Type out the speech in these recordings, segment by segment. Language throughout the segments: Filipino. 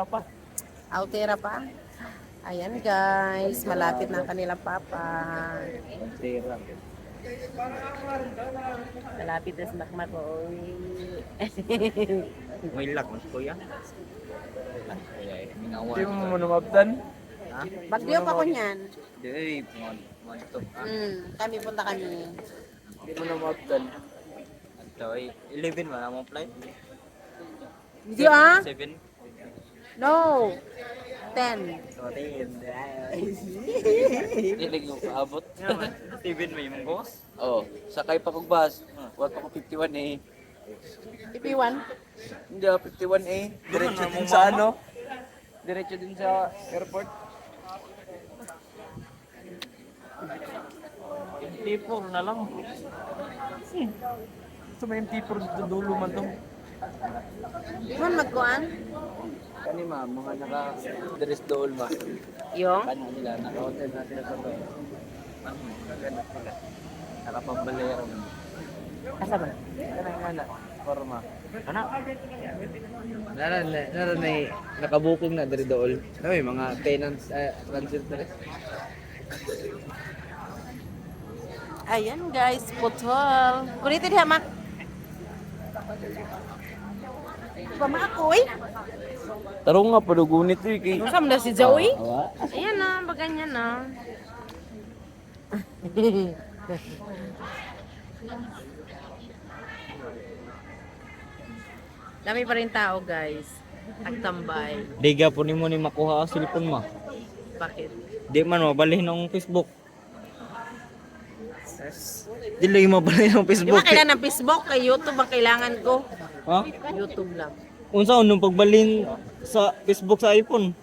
Altera pa. Altera pa. Ayan guys, malapit na ang kanilang papa. Altera. Malapit na si Makmak. Oy. May lock, mas kuya. Minawa. Hindi mo manumabdan. Ha? Bagyo pa ko niyan. Di, mo ito. Hmm, kami punta kami. Hindi mo namabdan. Ito ay 11 man ang flight. Hindi ah? 7. No. 10. So, tingin. Hindi ko paabot. 7 may mong boss. Oh, sakay pa kog bus. Wat pa ko 51 eh. PP1. Hindi ah, 51A. Diretso din sa ano? Diretso din sa airport. T4 na lang. Gusto mo yung tipo sa dulo man to? Man magkuan? Kani ma, mga naka dress dool ma. Yung? Kani nila, naka-hotel na sila sa to. Ano, ganda sila. Nakapambalero. Asa ba? Kanang nga na, forma. Ano? Nara na, nara na nakabuking na dari dool. Ano yung mga tenants, uh, transit na rin. Ayan guys, putol. Kulitin ha, Mak. Pamakoy? Tarong nga, padugunit eh. Kay... Saan na si Joey? Awa. Ayan na, baganyan na. Dami pa rin tao guys. Nagtambay. Diga po ni mo ni makuha ang cellphone mo. Bakit? Di man mabalhin ng Facebook. Di lagi mabalhin ng Di ba Facebook. kailangan ng Facebook? Kay YouTube ang kailangan ko. Ha? YouTube lang. Unsa nung pagbalhin sa Facebook sa iPhone?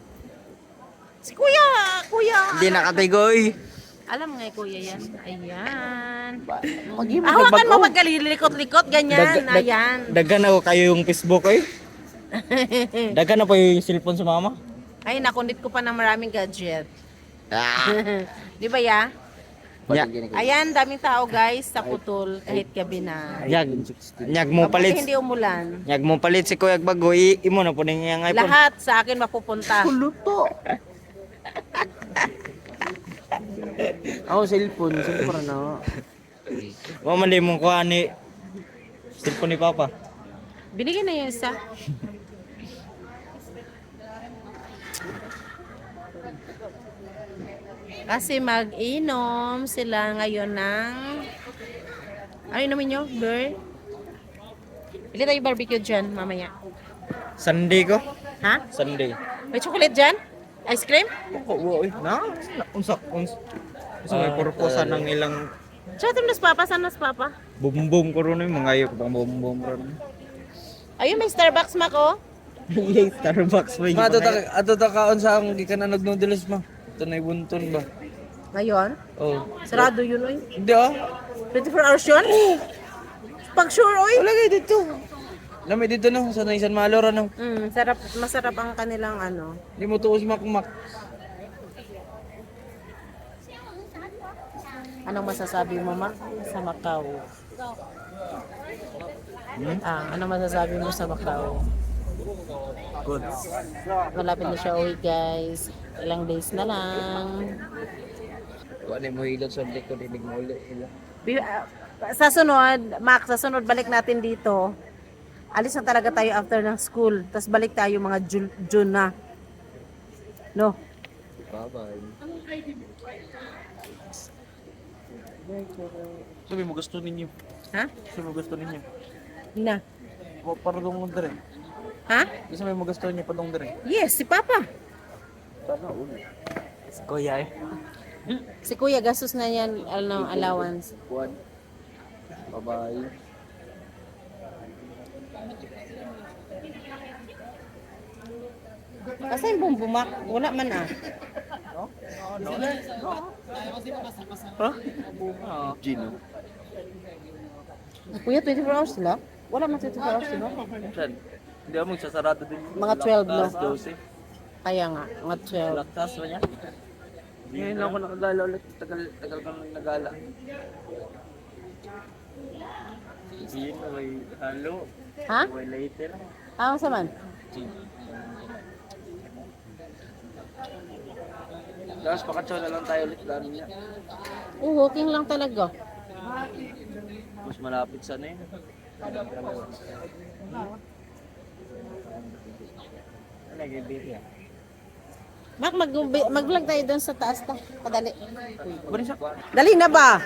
Si Kuya! Kuya! Di nakatigoy. Alam nga kuya yan. Ayan. Magi Ah, hawakan mo magkalilikot-likot. Ganyan. Dag- dag- Ayan. Dagan ako kayo yung Facebook eh. Dagan na pa yung cellphone sa mama. Ay, nakundit ko pa ng maraming gadget. Ah. Di ba ya? Nya, Ayan, daming tao guys sa putol kahit gabi na. nyag, nyag mo Mabuti palit. hindi umulan. Nyag mo palit si Kuya Bago, i imo na po ning iyang iPhone. Lahat sa akin mapupunta. Luto. Ako cellphone, cellphone na. Wa man di mong kuha ni cellphone ni Papa. Binigyan na yung isa. Kasi mag-inom sila ngayon ng... Ano inumin nyo? Beer? Pili tayo barbecue dyan mamaya. Sunday ko. Ha? Sunday. May chocolate dyan? Ice cream? Oo, oy. Na, unsa unsa. Unsa may purpose ng ilang Siya ito nas papa. Saan nas papa? bumbum ko ron mga ayok pang bumbum ron. Ayun, may Starbucks mak oh. Yay, Starbucks ba Ma, ato ta, ato ta kaon sa akong gikananog noodles ma. Ito na ibunton ba? Ngayon? Oh. Sarado yun, oy. Hindi ah. 24 hours yun? Pag sure, oy. Wala kayo dito. Lamay dito no, sa Naisan Malor ano. Mm, sarap, masarap ang kanilang ano. Hindi mo tuos makmak. Anong masasabi mo, Mak, sa Macau? Ah, anong masasabi mo sa Macau? Good. Malapit na siya uwi, guys. Ilang days na lang. Wala mo hilot sa likod, hindi mo ulit. Ah, Sa sunod, Mac, sa sunod balik natin dito. Alis na talaga tayo after ng school. Tapos balik tayo mga June, June na. No? Bye-bye. Sabi mo gusto ninyo. Ha? Sabi mo gusto ninyo. Na. O para dong dire. Ha? Sabi mo gusto niyo pa dong dire. Yes, si Papa. Ulo. Kuya eh. Si Kuya, gastos na yan, ano, allowance. One. Bye-bye. Kasi yung bumbumak, wala man ah. Ha? Gino. Kuya, 24 hours sila? Wala man 24 hours sila. Saan? Hindi ako magsasarado din. Mga 12 no? Alas 12. Kaya nga, nga 12. Lakas ba niya? Ngayon lang ako nakagala ulit. Tagal, tagal kang nagala. Sabihin mo, may halo. Ha? May later. Ah, masa man? Tapos pakatsyo na lang tayo ulit lalo niya. Oo, walking lang talaga. Mas malapit sa na yun. Ano, gabi yan? Mak, mag mag-vlog tayo doon sa taas ta. Sa Dali na ba?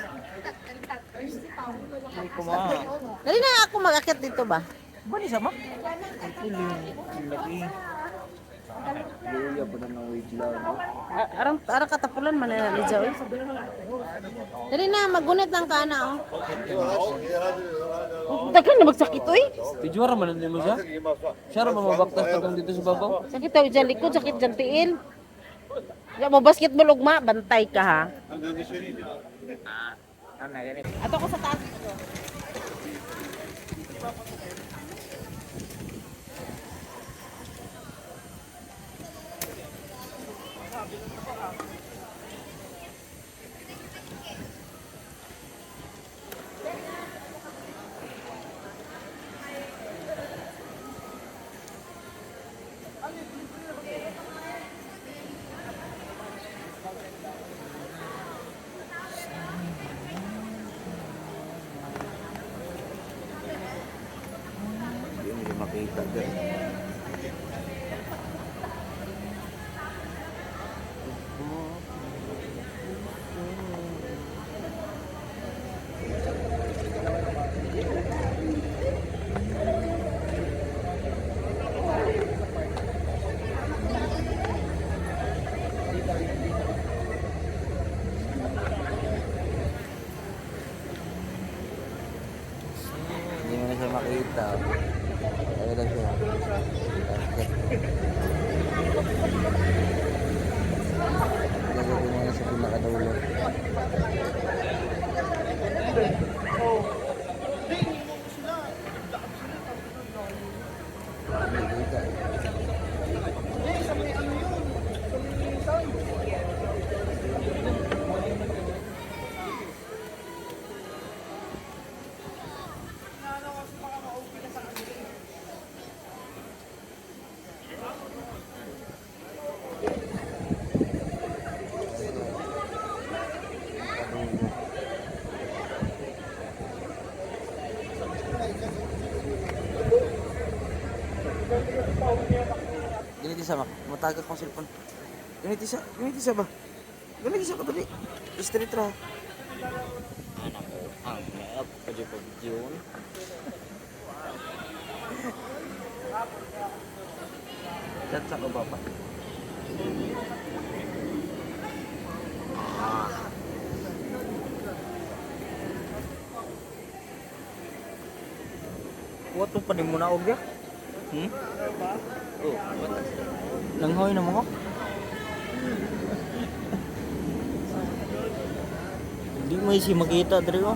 Dali na ako mag-akit dito ba? Bari sa ma? Luya pa na lang. Arang arang katapulan man na ni Joey. Dali na magunit ng kana oh. Oh, Daghan na magsakit oy. Pijuara man mo siya? Siya ra mamabaktas pag dito sa babaw. Sakit daw dyan likod, sakit dyan tiil. Ya mo basketball ugma, bantay ka ha. Ato ko sa taas. Hindi mo makita dyan. Makita. Ayun lang siya. Lagay ko na sa pinakadulo. Nakikita. Ganito Mak. Matagak kong cellphone. Ganito isa, ganito isa ba? Ganito isa ka dali. Street ra. Anak ko, ang mayap pa di pag yun. Diyan sa. What pa ni mo na og ya? Hmm? Oh? Langhoy na mo ko? Hindi mo isi makita diri oh.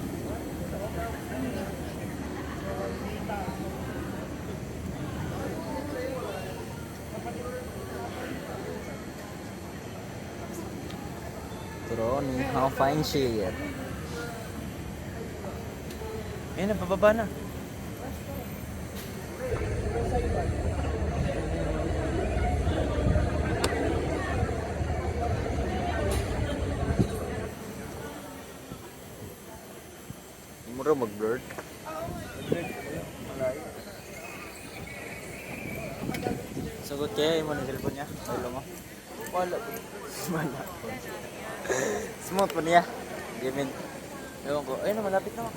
Pero ni how fine she is. Ayun, napababa na. Hindi mo raw mag-blur. Sagot kaya yung mga cellphone niya. Hello mo. Wala. Wala. Smooth pa niya. Gimin. Ewan ko. Ayun, malapit na.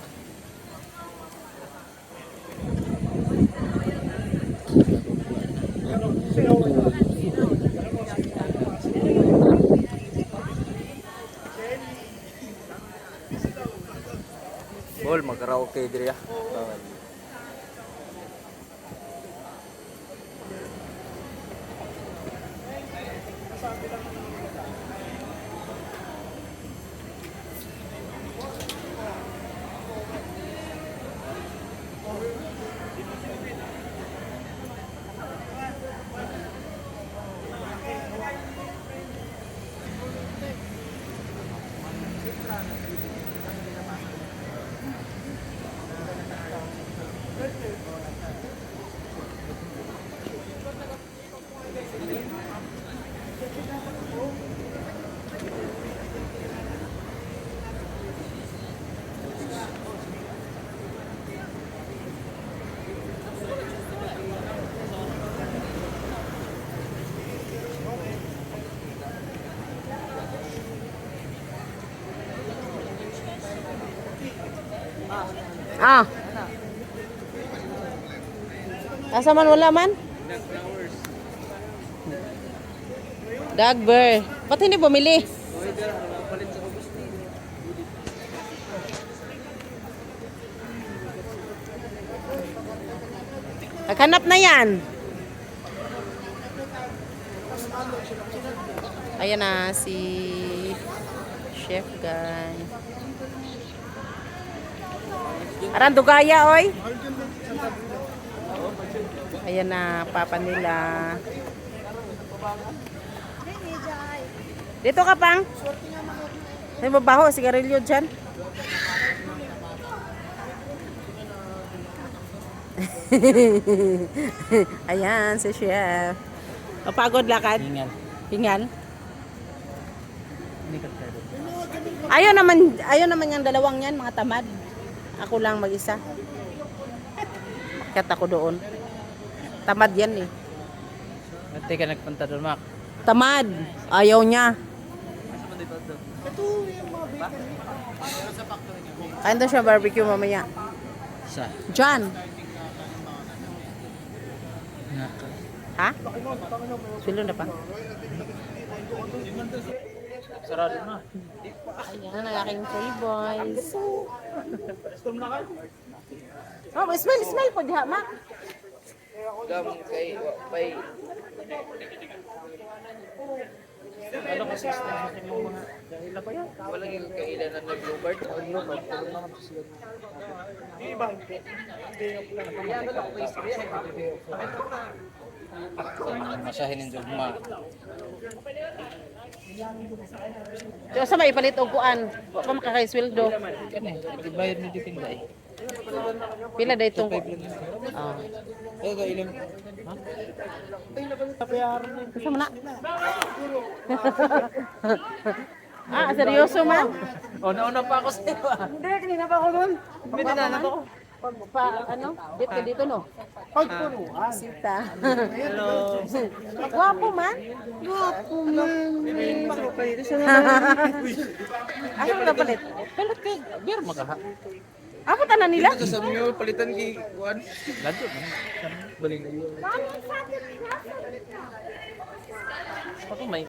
Bol, mag-karaoke diri ah. Ah. Asa man wala man? Dagber. Ba't hindi bumili? Naghanap na yan. Ayan na si Chef Guy. Aran dugaya oy. Ayan na papa nila. Dito ka pang. May babaho sigarilyo dyan. Ayan si Chef. Kapagod lakad. Hingal. Hingal. Ayaw naman, ayaw naman yung dalawang yan, mga tamad. Ako lang mag-isa. Kat ako doon. Tamad yan eh. Ate ka nagpunta doon, Mac. Tamad. Ayaw niya. Kain daw siya barbecue mamaya. Sa? John. Ha? Silo na pa. Sarado na. Ayan ang aking toy boys. Oh, smell, smell po diha, ma. Gam kay bay Ano kasi sa yung mga dahil ako yan. wala gyud kailan na nag-bluebird. Masahin ng jugma. So, sa may ipalit og kuan. Wa pa makakaisweldo. Kani, ibayad mo dito day. Pila day itong... Ah. Eh, ka ilang. Ha? Gusto mo na? ah, seryoso man? Una-una pa ako sa iyo. Hindi, kanina pa ako doon. May dinanan ako. Pag, pa, ano? Dito ka dito, no? Pagpuruan. Sita. Hello. Gwapo man? Gwapo man. Mo na palit? Palit kay beer magaha. Amo tanan nila? Sabi niyo palitan kay kuan. Ladyo. Baling na yun. Ako may